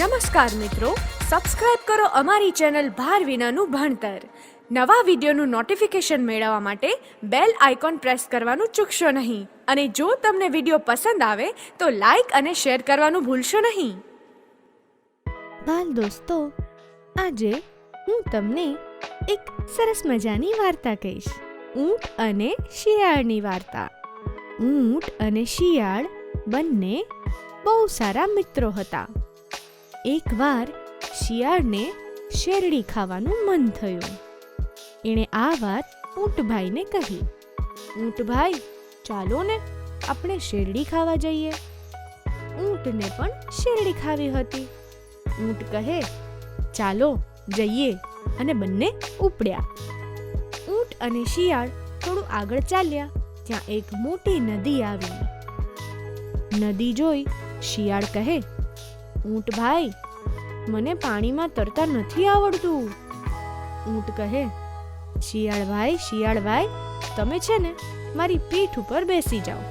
નમસ્કાર મિત્રો સબસ્ક્રાઇબ કરો અમારી ચેનલ ભાર વિનાનું ભણતર. નવા વિડીયોનું નોટિફિકેશન મેળવવા માટે બેલ આઇકોન પ્રેસ કરવાનું ચૂકશો નહીં. અને જો તમને વીડિયો પસંદ આવે, તો લાઈક અને શેર કરવાનું ભૂલશો નહીં. બાલ દોસ્તો, આજે હું તમને એક સરસ મજાની વાર્તા કહીશ. ઊંટ અને શિયાળની વાર્તા. ઊંટ અને શિયાળ બંને બહુ સારા મિત્રો હતા. એકવાર શિયાળને શેરડી ખાવાનું મન થયું. એણે આ વાત ઊંટભાઈને કહી. ઊંટભાઈ, ચાલો ને આપણે શેરડી ખાવા જઈએ. ઊંટને પણ શેરડી ખાવી હતી. ઊંટ કહે, ચાલો જઈએ અને બંને ઉપડ્યા. ઊંટ અને શિયાળ થોડું આગળ ચાલ્યા, ત્યાં એક મોટી નદી આવી. નદી જોઈ શિયાળ કહે ઊંટ ભાઈ, મને પાણીમાં તરતા નથી આવડતું. ઊંટ કહે, શિયાળભાઈ શિયાળભાઈ, તમે છે ને મારી પીઠ ઉપર બેસી જાઓ.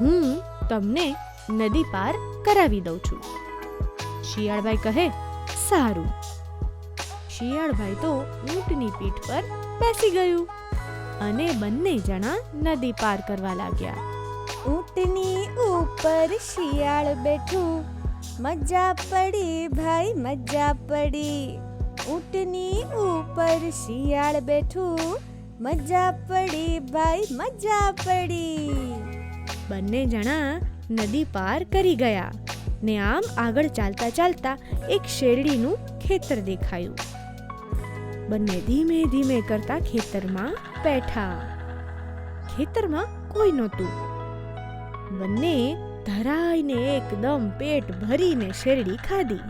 હું તમને નદી પાર કરાવી દઉં છું. શિયાળભાઈ કહે, સારું. શિયાળભાઈ તો ઊંટની પીઠ પર બેસી ગયું અને બંને જણા નદી પાર કરવા લાગ્યા. ઊંટની ઉપર શિયાળ બેઠું મજા પડી ભાઈ, મજા પડી. ઊંટની ઉપર શિયાળ બેઠું. મજા પડી ભાઈ, મજા પડી. બંને જણા નદી પાર કરી ગયા. ને આમ આગળ ચાલતા ચાલતા એક શેરડીનું ખેતર દેખાયું. બંને ધીમે ધીમે કરતા ખેતરમાં બેઠા. ખેતરમાં કોઈ નહોતું. બંને ધરાઈને એકદમ પેટ ભરીને શેરડી ખાધી.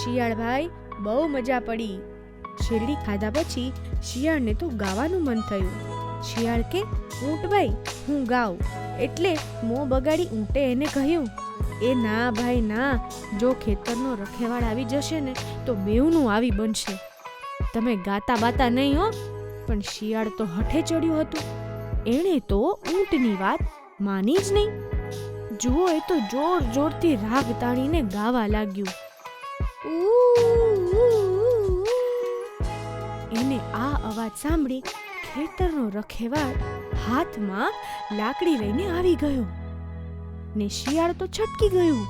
શિયાળભાઈ બહુ મજા પડી. શેરડી ખાધા પછી શિયાળને તો ગાવાનું મન થયું. શિયાળ કે ઊંટભાઈ હું ગાઉં. એટલે મોં બગાડી ઊંટે એને કહ્યું, એ ના ભાઈ, ના. જો ખેતરનો રખેવાળ આવી જશે ને, તો બેવનું આવી બનશે. તમે ગાતા બાતા નહીં હો. પણ શિયાળ તો હઠે ચડ્યું હતું. એણે તો ઊંટની વાત માની જ નહીં. જુઓ, એ તો જોર જોરથી રાગ તાણીને ગાવા લાગ્યું. એને આ અવાજ સાંભળી ખેતરનો રખેવાળ હાથમાં લાકડી લઈને આવી ગયો ને શિયાળ તો છટકી ગયું.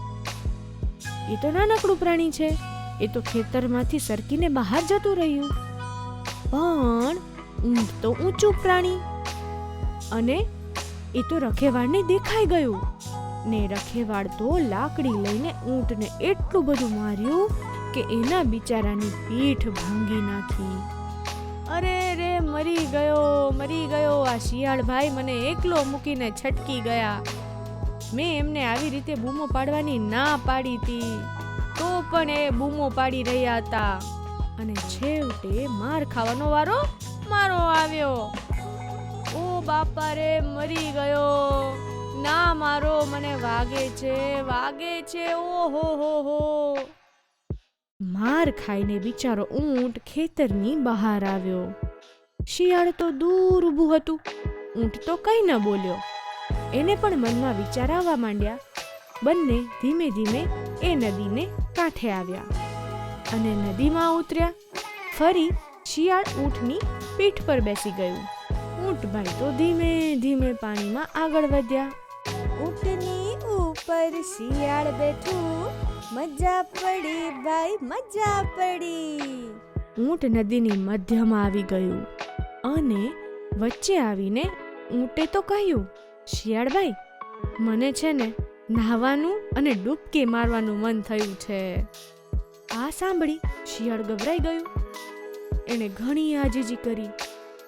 એ તો નાનકડું પ્રાણી છે, એ તો ખેતરમાંથી સરકીને બહાર જતું રહ્યું. પણ ઊંટ તો ઊંચું પ્રાણી અને એ તો રખેવાળને દેખાઈ ગયું. ને રખેવાળ તો લાકડી લઈને ઊંટને એટલું બધું માર્યું કે એના બિચારાની પીઠ ભાંગી નાખી. અરે રે, મરી ગયો મરી ગયો. આ શિયાળ ભાઈ મને એકલો મૂકીને છટકી ગયા. મેં એમને આવી રીતે બૂમો પાડવાની ના પાડી હતી. તો પણ એ બૂમો પાડી રહ્યા હતા. અને છેવટે માર ખાવાનો વારો મારો આવ્યો. ઓ બાપા રે, મરી ગયો. મારો મને વાગે છે વાગે છે, ઓહો, હો હો. માર ખાઈને બિચારો ઊંટ ખેતરની બહાર આવ્યો. શિયાળ તો દૂર ઊભું હતું, ઊંટ તો કંઈ ન બોલ્યો. એને પણ મનમાં વિચાર આવવા માંડ્યા. બંને ધીમે ધીમે એ નદીને કાંઠે આવ્યા. અને નદીમાં ઉતર્યા. ફરી શિયાળ ઊંટની પીઠ પર બેસી ગયું. ઊંટભાઈ તો ધીમે ધીમે પાણીમાં આગળ વધ્યા. ઊંટની ઉપર શિયાળ બેઠું, મજા પડી ભાઈ, મજા પડી. ઊંટ નદીની મધ્યમાં આવી ગયું અને વચ્ચે આવીને ઊંટે તો કહ્યું શિયાળભાઈ મને છે ને નાહવાનું અને ડૂબકી મારવાનું મન થયું છે. આ સાંભળી શિયાળ ગભરાઈ ગયું. એણે ઘણી આજીજી કરી,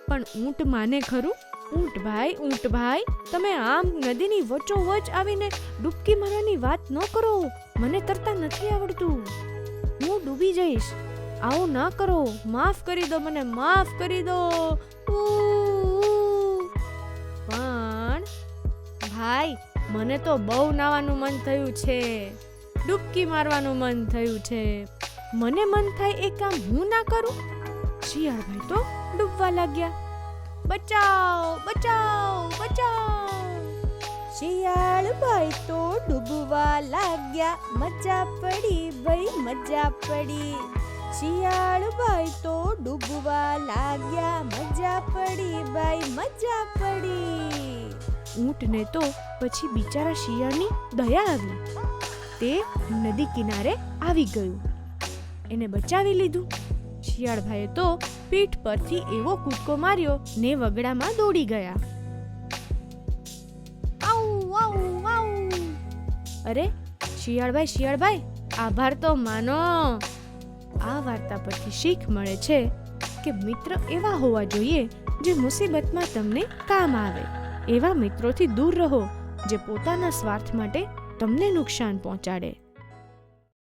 પણ ઊંટ માને ખરું? ઊંટ ભાઈ ઊંટ ભાઈ, તમે આમ નદીની વચ્ચોવચ આવીને ડૂબકી મારવાની વાત ન કરો. મને તરતા નથી આવડતું. હું ડૂબી જઈશ. આવું ના કરો. માફ કરી દો મને, માફ કરી દો. પણ ભાઈ, મને તો બહુ નાવાનું મન થયું છે. ડૂબકી મારવાનું મન થયું છે. મને મન થાય એ કામ હું ના કરું? શિયાળભાઈ તો ડૂબવા લાગ્યા. બચાવ બચાવ બચાવ. શિયાળભાઈ તો ડૂબવા લાગ્યા. મજા પડી ભાઈ, મજા પડી. શિયાળ ભાઈ તો ડૂબવા લાગ્યા. મજા પડી ભાઈ, મજા પડી. ઊંટને તો પછી બિચારા શિયાળની દયા આવી. તે નદી કિનારે આવી ગયું. એને બચાવી લીધું. શિયાળભાઈએ તો પીઠ પરથી એવો કૂદકો માર્યો ને વગડામાં દોડી ગયા. અરે, શિયાળભાઈ શિયાળભાઈ, આભાર તો માનો. આ વાર્તા પરથી શીખ મળે છે કે મિત્ર એવા હોવા જોઈએ જે મુસીબતમાં તમને કામ આવે. એવા મિત્રોથી દૂર રહો જે પોતાના સ્વાર્થ માટે તમને નુકસાન પહોંચાડે.